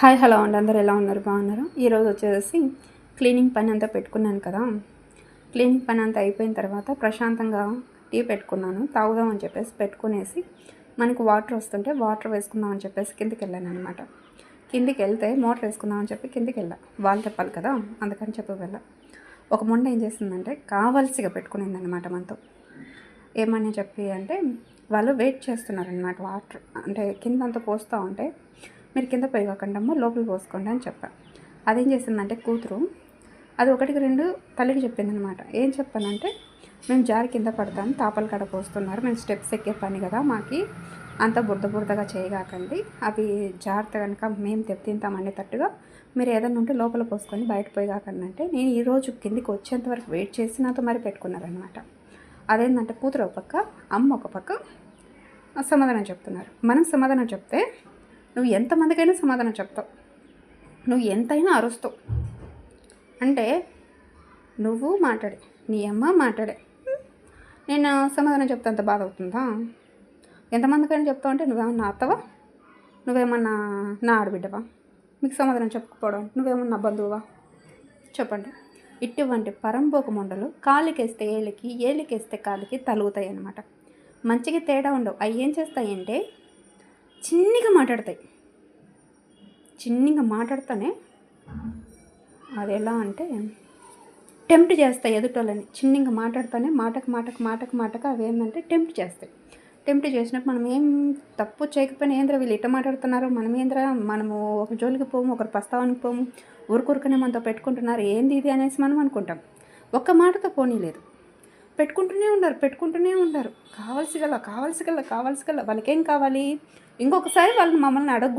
Hi hello అండి. అందరు ఎలా ఉన్నారు? బాగున్నారు? ఈరోజు వచ్చేసి క్లీనింగ్ పని అంతా పెట్టుకున్నాను కదా. క్లీనింగ్ పని అంతా అయిపోయిన తర్వాత ప్రశాంతంగా టీ పెట్టుకున్నాను. తాగుదాం అని చెప్పేసి పెట్టుకునేసి మనకు వాటర్ వస్తుంటే వాటర్ వేసుకుందాం అని చెప్పేసి కిందికి వెళ్ళాను అనమాట కిందికి వెళ్తే మోటార్ వేసుకుందాం అని చెప్పి కిందికి వెళ్ళా. వాళ్ళు చెప్పాలి కదా అందుకని చెప్పి వెళ్ళా. ఒక మొండ ఏం చేసిందంటే కావాల్సిగా పెట్టుకునింది అనమాట మనతో. ఏమని చెప్పి అంటే వాళ్ళు వెయిట్ చేస్తున్నారనమాట వాటర్. అంటే కింద అంతా పోస్తూ ఉంటే మీరు కింద పోయి అమ్మ లోపల పోసుకోండి అని చెప్పా. అదేం చేసిందంటే కూతురు అది ఒకటికి రెండు తల్లికి చెప్పిందనమాట. ఏం చెప్పానంటే మేము జారి కింద పడతాం తాపల కాడ పోస్తున్నారు మేము స్టెప్స్ ఎక్కే పని కదా మాకి అంత బురద బురదగా చేయగాకండి అవి జాగ్రత్త కనుక మేము తింటాం అనేటట్టుగా మీరు ఏదైనా ఉంటే లోపల పోసుకొని బయట పోయికాకండి అంటే నేను ఈరోజు కిందికి వచ్చేంత వరకు వెయిట్ చేసి నాతో మరి పెట్టుకున్నారనమాట. అదేంటంటే కూతురు ఒక పక్క అమ్మ ఒక పక్క సమాధానం చెప్తున్నారు. మనం సమాధానం చెప్తే నువ్వు ఎంతమందికైనా సమాధానం చెప్తావు. నువ్వు ఎంతైనా అరుస్తావు. అంటే నువ్వు మాట్లాడే నీ అమ్మ మాట్లాడే. నేను సమాధానం చెప్తే అంత బాధ అవుతుందా? ఎంతమందికైనా చెప్తావు అంటే నువ్వేమన్నా అత్తవా? నువ్వేమన్నా నా ఆడబిడ్డవా? మీకు సమాధానం చెప్పకపోవడం నువ్వేమన్నా బంధువువా? చెప్పండి. ఇటువంటి పరంపోకు మొండలు కాలికేస్తే ఏలికి ఏలికేస్తే కాలికి తలుగుతాయి అన్నమాట మంచిగా తేడా ఉండవు. అవి ఏం చేస్తాయంటే చిన్నగా మాట్లాడతాయి. చిన్నగా మాట్లాడితేనే అది ఎలా అంటే టెంప్ట్ చేస్తాయి ఎదుటోళ్ళని. చిన్నగా మాట్లాడుతూనే మాటకు మాటకు మాటకు మాటకు అవి ఏంటంటే టెంప్ట్ చేస్తాయి. టెంప్ట్ చేసినప్పుడు మనం ఏం తప్పు చేయకపోయినా ఏంద్రా వీళ్ళు ఇట్ట మాట్లాడుతున్నారు? మనం ఏంద్రా? మనము ఒక జోలికి పోము ఒకరి ప్రస్తావానికి పోము ఊరుకూరుకనే మనతో పెట్టుకుంటున్నారు. ఏంది ఇది అనేసి మనం అనుకుంటాం. ఒక్క మాటతో పోనీలేదు. పెట్టుకుంటూనే ఉన్నారు పెట్టుకుంటూనే ఉన్నారు. కావాల్సి గల కావాల్సి గల కావాల్సి గల వాళ్ళకేం కావాలి? ఇంకొకసారి వాళ్ళు మమ్మల్ని అడగ